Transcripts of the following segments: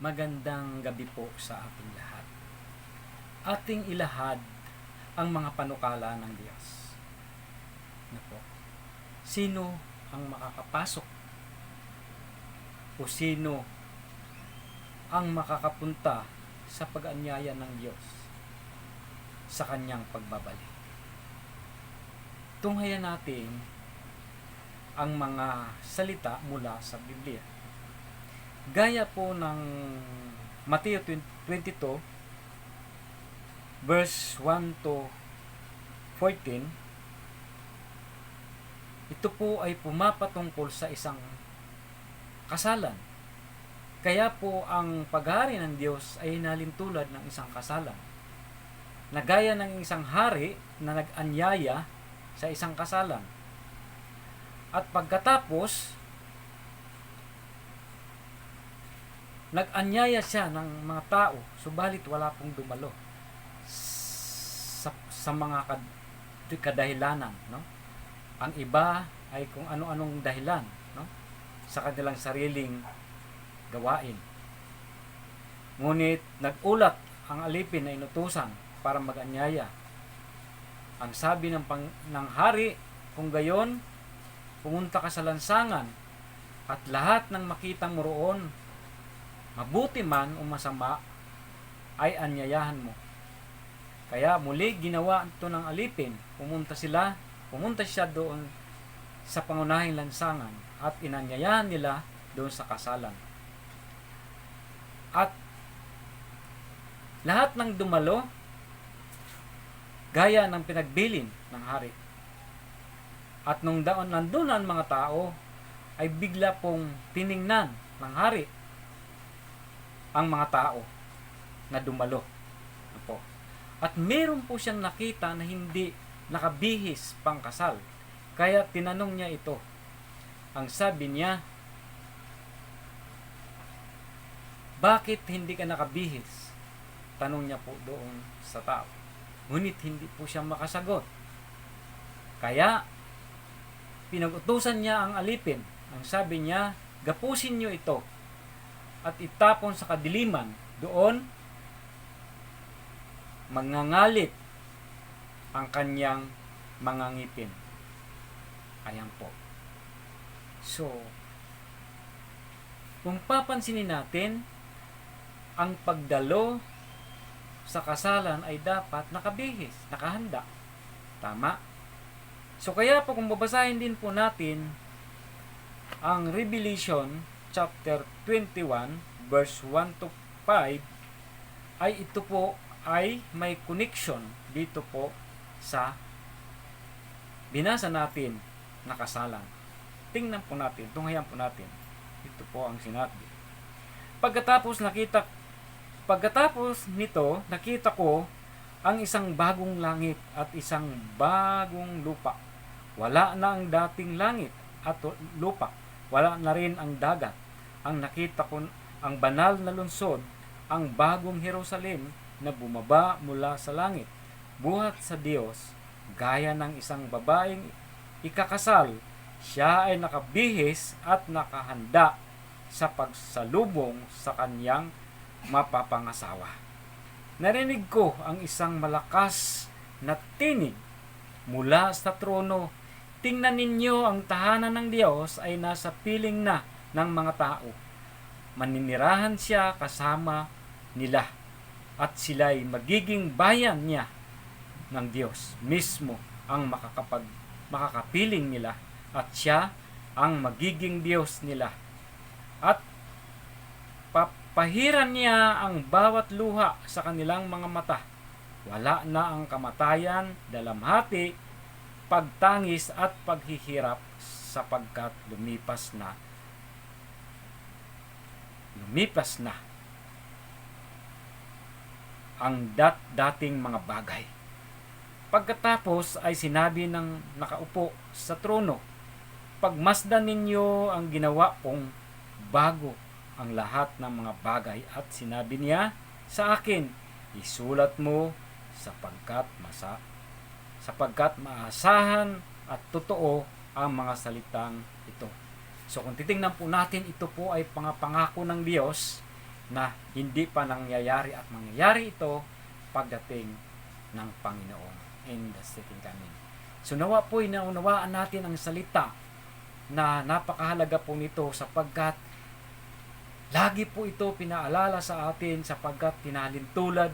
Magandang gabi po sa ating lahat. Ating ilahad ang mga panukala ng Diyos. Na po, sino ang makakapasok o sino ang makakapunta sa pag-anyaya ng Diyos sa kanyang pagbabalik. Tunghayan natin ang mga salita mula sa Biblia. Gaya po ng Mateo 22 verse 1 to 14 ito po ay pumapatungkol sa isang kasalan. Kaya po ang paghari ng Diyos ay nalintulad ng isang kasalan. Nagaya ng isang hari na nag-anyaya sa isang kasalan. At pagkatapos, nag-anyaya siya ng mga tao, subalit wala pong dumalo sa, sa mga kad, kadahilanan. No? Ang iba ay kung ano-anong dahilan no? sa kanilang sariling gawain. Ngunit nag-ulat ang alipin na inutusan para mag-anyaya. Ang sabi ng, pang, ng hari, kung gayon, pumunta ka sa lansangan at lahat ng makita mo roon, mabuti man o masama, ay anyayahan mo. Kaya muli ginawa ito ng alipin. Pumunta sila, pumunta siya doon sa pangunahing lansangan at inanyayahan nila doon sa kasalan. At lahat ng dumalo, gaya ng pinagbilin ng hari. At nung daon nandun ang mga tao, ay bigla pong tiningnan ng hari ang mga tao na dumalo. Po. At meron po siyang nakita na hindi nakabihis pang kasal. Kaya tinanong niya ito. Ang sabi niya, Bakit hindi ka nakabihis? Tanong niya po doon sa tao. Ngunit hindi po siya makasagot. Kaya, pinag-utusan niya ang alipin. Ang sabi niya, gapusin niyo ito at itapon sa kadiliman. Doon, mangangalit ang kanyang mga ngipin. Ayan po. So, kung papansinin natin, ang pagdalo sa kasalan ay dapat nakabihis, nakahanda. Tama? So kaya po kung babasahin din po natin ang Revelation chapter 21 verse 1 to 5 ay ito po ay may connection dito po sa binasa natin na kasalan. Tingnan po natin, tunghayan po natin. Ito po ang sinabi. Pagkatapos nakita Pagkatapos nito, nakita ko ang isang bagong langit at isang bagong lupa. Wala na ang dating langit at lupa. Wala na rin ang dagat. Ang nakita ko ang banal na lungsod, ang bagong Jerusalem na bumaba mula sa langit. Buhat sa Diyos, gaya ng isang babaeng ikakasal, siya ay nakabihis at nakahanda sa pagsalubong sa kanyang mapapangasawa. Narinig ko ang isang malakas na tinig mula sa trono. Tingnan ninyo ang tahanan ng Diyos ay nasa piling na ng mga tao. Maninirahan siya kasama nila at sila'y magiging bayan niya ng Diyos mismo ang makakapag makakapiling nila at siya ang magiging Diyos nila. At Pahiran niya ang bawat luha sa kanilang mga mata. Wala na ang kamatayan, dalamhati, pagtangis at paghihirap sapagkat lumipas na. Lumipas na ang dat dating mga bagay. Pagkatapos ay sinabi ng nakaupo sa trono, Pagmasdan ninyo ang ginawa kong bago ang lahat ng mga bagay at sinabi niya sa akin, isulat mo sapagkat masa sapagkat maasahan at totoo ang mga salitang ito. So kung titingnan po natin, ito po ay pangapangako ng Diyos na hindi pa nangyayari at mangyayari ito pagdating ng Panginoon in the second coming. So nawa po inaunawaan natin ang salita na napakahalaga po nito sapagkat lagi po ito pinaalala sa atin sapagkat tinalintulad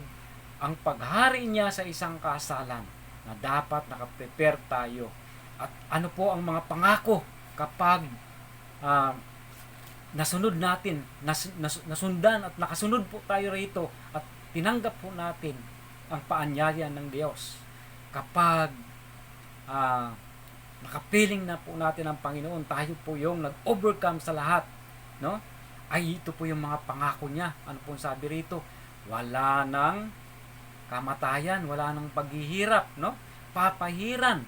ang paghari niya sa isang kasalan na dapat nakaprepare tayo. At ano po ang mga pangako kapag ah, nasunod natin, nas, nas- nasundan at nakasunod po tayo rito at tinanggap po natin ang paanyaya ng Diyos. Kapag ah, nakapiling na po natin ang Panginoon, tayo po yung nag-overcome sa lahat, no? Ay ito po yung mga pangako niya. Ano po sabi rito? Wala nang kamatayan, wala nang paghihirap, no? Papahiran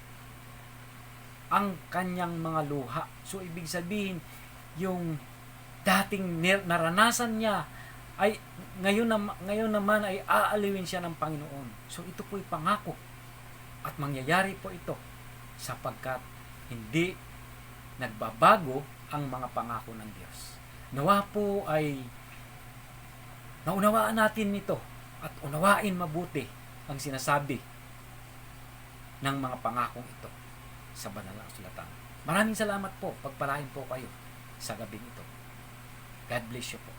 ang kanyang mga luha. So ibig sabihin, yung dating naranasan niya ay ngayon na, ngayon naman ay aaliwin siya ng Panginoon. So ito po'y pangako at mangyayari po ito sapagkat hindi nagbabago ang mga pangako ng Diyos. Nawa po ay naunawaan natin ito at unawain mabuti ang sinasabi ng mga pangakong ito sa banal na kasulatan. Maraming salamat po. Pagpalain po kayo sa gabing ito. God bless you po.